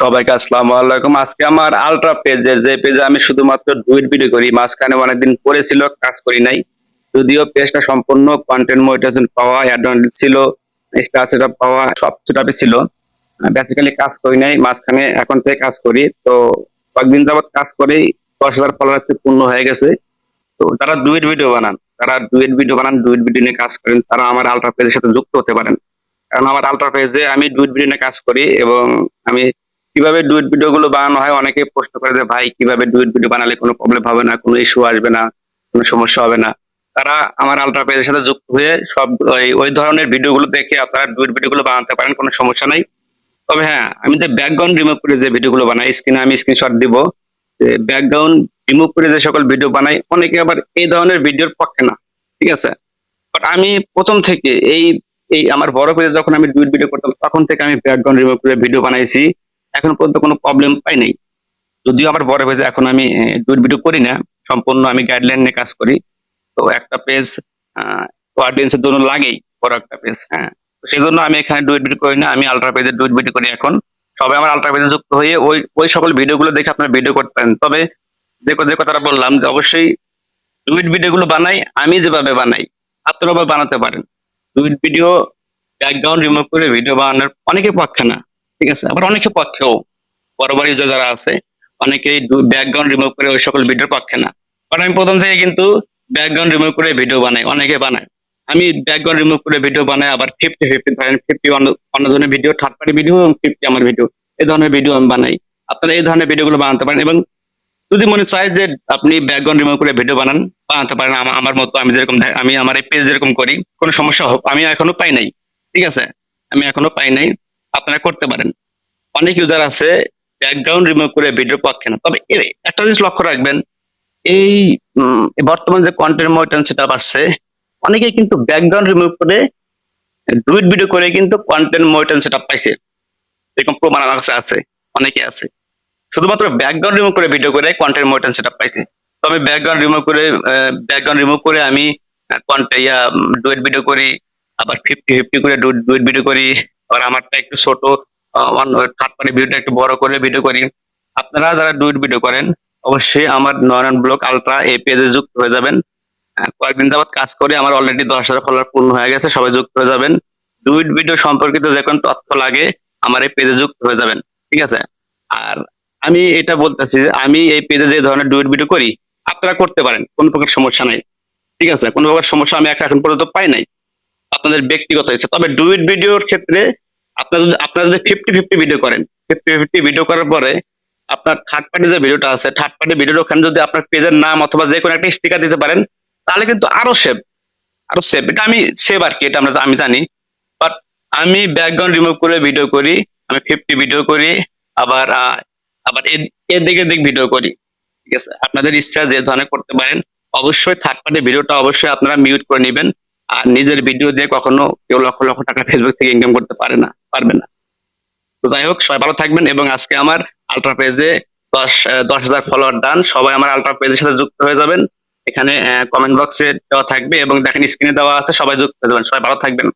সবাইকে আসসালামু আলাইকুম। আজকে আমার আলট্রা পেজে যে পেজে আমি শুধুমাত্র ডুইট ভিডিও করি, মাঝখানে অনেকদিন পড়েছিল কাজ করি নাই। যদিও পেজটা সম্পূর্ণ কন্টেন্ট মোটিভেশন পাওয়া অ্যাডভান্টেজ ছিল স্টার সেটআপ পাওয়া, সব সেটআপই ছিল। বেসিক্যালি কাজ করি নাই, মাঝখানে এখন থেকে কাজ করি। তো কয়েকদিন যাবত কাজ করেই দশ হাজার ফলোয়ার্স পূর্ণ হয়ে গেছে। তো যারা ডুইট ভিডিও বানান তারা ডুইট ভিডিও বানান ডুইট ভিডিও নিয়ে কাজ করেন, তারা আমার আলট্রা পেজের সাথে যুক্ত হতে পারেন। কারণ আমার আলট্রা পেজে আমি ডুইট ভিডিও নিয়ে কাজ করি এবং আমি কীভাবে ডুয়েট ভিডিও গুলো বানানো হয়, অনেকে প্রশ্ন করে যে, ভাই, কীভাবে ডুয়েট ভিডিও বানালে কোনো প্রবলেম হবে না, কোনো ইস্যু আসবে না, কোনো সমস্যা হবে না? তারা আমার আলট্রা পেজের সাথে যুক্ত হয়ে সব ওই- ধরনের ভিডিও গুলো দেখে আপনারা ডুয়েট ভিডিও গুলো বানাতে পারেন, কোনো সমস্যা নাই। তবে হ্যাঁ আমি যে ব্যাকগ্রাউন্ড রিমুভ করে যে ভিডিও গুলো বানাই স্ক্রিনে আমি স্ক্রিনশট দিব ব্যাকগ্রাউন্ড রিমুভ করে যে সকল ভিডিও বানাই, অনেকে আবার এই ধরনের ভিডিওর পক্ষে না, ঠিক আছে? বাট আমি প্রথম থেকে এই এই আমার বড় পেজে যখন আমি ডুয়েট ভিডিও করতাম, তখন থেকে আমি ব্যাকগ্রাউন্ড রিমুভ করে ভিডিও বানাইছি। এখন পর্যন্ত কোনো প্রবলেম পাই নাই। যদিও আমার বড় পেজে এখন আমি ডুয়েট ভিডিও করি না, সম্পূর্ণ আমি গাইডলাইন নিয়ে কাজ করি। তো একটা পেজ অডিয়েন্সের জন্য লাগেই, বড় একটা পেজ হ্যাঁ। সেই জন্য আমি এখানে ডুয়েট ভিডিও করি না, আমি আলট্রা পেজে ডুয়েট ভিডিও করি এখন। সবাই আমার আলট্রা পেজে যুক্ত হয়ে ওই ওই সকল ভিডিওগুলো দেখে আপনারা ভিডিও করতে পারেন। তবে যে যে কথাটা বললাম যে অবশ্যই ডুয়েট ভিডিওগুলো বানাই, আমি যেভাবে বানাই, আপনারাও বানাতে পারেন। ডুয়েট ভিডিও ব্যাকগ্রাউন্ড রিমুভ করে ভিডিও বানানোর অনেকে পক্ষে না। ঠিক আছে? আবার অনেকে পক্ষেও বড় বড় user যারা আছে, অনেকেই ব্যাকগ্রাউন্ড রিমুভ করে ওই সকল ভিডিওর পক্ষে না। কারণ আমি প্রথম থেকে কিন্তু ব্যাকগ্রাউন্ড রিমুভ করে ভিডিও বানাই, অনেকে বানায়। আমি ব্যাকগ্রাউন্ড রিমুভ করে ভিডিও বানাই, আবার ফিফটি ফিফটি ধরেন ফিফটি অন্য ধরনের ভিডিও থার্ড পার্টি ভিডিও এবং ফিফটি আমার ভিডিও এই ধরনের ভিডিও আমি বানাই। আপনারা এই ধরনের ভিডিওগুলো বানাতে পারেন এবং যদি মনে চায় যে আপনি ব্যাকগ্রাউন্ড রিমুভ করে ভিডিও বানান, বানাতে পারেন আমার মতো, আমি যেরকম আমি আমার এই পেজ যেরকম করি, কোনো সমস্যা হোক, আমি এখনও পাই নাই। ঠিক আছে? আমি এখনও পাই নাই। আপনারা করতে পারেন। অনেক ইউজার আছে ব্যাকগ্রাউন্ড রিমুভ করে ভিডিও পক্ষে না তবে একটা জিনিস লক্ষ্য রাখবেন, এই বর্তমান যে কন্টেন্ট মডার্ন সেটআপ আসছে অনেকেই কিন্তু ব্যাকগ্রাউন্ড রিমুভ করে ডুইট ভিডিও করে কিন্তু কন্টেন্ট মডার্ন সেটআপ পাইছে। এরকম প্রমাণ আমার কাছে আছে, অনেকে আছে। শুধুমাত্র ব্যাকগ্রাউন্ড রিমুভ করে ভিডিও করে কন্টেন্ট মডার্ন সেটআপ পাইছে। তো আমি ব্যাকগ্রাউন্ড রিমুভ করে ব্যাকগ্রাউন্ড রিমুভ করে আমি কন্টেন্ট ইয়া ডুয়েট ভিডিও করি, আবার ফিফটি ফিফটি করে ডুয়েট ভিডিও করি। আবার আমারটা একটু ছোট থার্ড পার্টি ভিডিওটা একটু বড় করে ভিডিও করি। আপনারা যারা ডুইট ভিডিও করেন, অবশ্যই আমার নয়ন ব্লক আলট্রা এই পেজে যুক্ত হয়ে যাবেন। কয়েকদিন যাবত কাজ করে আমার অলরেডি দশ হাজার ফলোয়ার পূর্ণ হয়ে গেছে, সবাই যুক্ত হয়ে যাবেন। ডুইট ভিডিও সম্পর্কিত যে কোনো তথ্য লাগে, আমার এই পেজে যুক্ত হয়ে যাবেন, ঠিক আছে? আর আমি এটা বলতেছি যে, আমি এই পেজে যে ধরনের ডুইট ভিডিও করি, আপনারা করতে পারেন, কোনো প্রকার সমস্যা নাই, ঠিক আছে? কোনো প্রকার সমস্যা আমি এখন পর্যন্ত পাই নাই। আপনাদের ব্যক্তিগত ইচ্ছা তবে ডুইট ভিডিওর ক্ষেত্রে আপনারা যদি আপনারা যদি ফিফটি ফিফটি ভিডিও করেন ফিফটি ফিফটি ভিডিও করার পরে আপনার থার্ড পার্টি যে ভিডিওটা আছে থার্ড পার্টি ভিডিওর ওখানে যদি আপনার পেজের নাম অথবা যে কোনো একটা স্টিকার দিতে পারেন, তাহলে কিন্তু আরও সেভ আরও সেভ এটা আমি সেভ আর কি, এটা আমরা আমি জানি। বাট আমি ব্যাকগ্রাউন্ড রিমুভ করে ভিডিও করি, আমি ফিফটি ভিডিও করি, আবার আবার এদিকে দিক ভিডিও করি। ঠিক আছে? আপনাদের ইচ্ছা যে ধরনের করতে পারেন, অবশ্যই থার্ড পার্টি ভিডিওটা অবশ্যই আপনারা মিউট করে নেবেন। আর নিজের ভিডিও দিয়ে কখনো কেউ লক্ষ লক্ষ টাকা ফেসবুক থেকে ইনকাম করতে পারে না, পারবে না। তো যাই হোক, সবাই ভালো থাকবেন এবং আজকে আমার আলট্রা পেজে দশ দশ হাজার ফলোয়ার ডান সবাই আমার আলট্রা পেজের সাথে যুক্ত হয়ে যাবেন। এখানে কমেন্ট বক্সে দেওয়া থাকবে এবং দেখেন স্ক্রিনে দেওয়া আছে, সবাই যুক্ত হয়ে যাবেন। সবাই ভালো থাকবেন।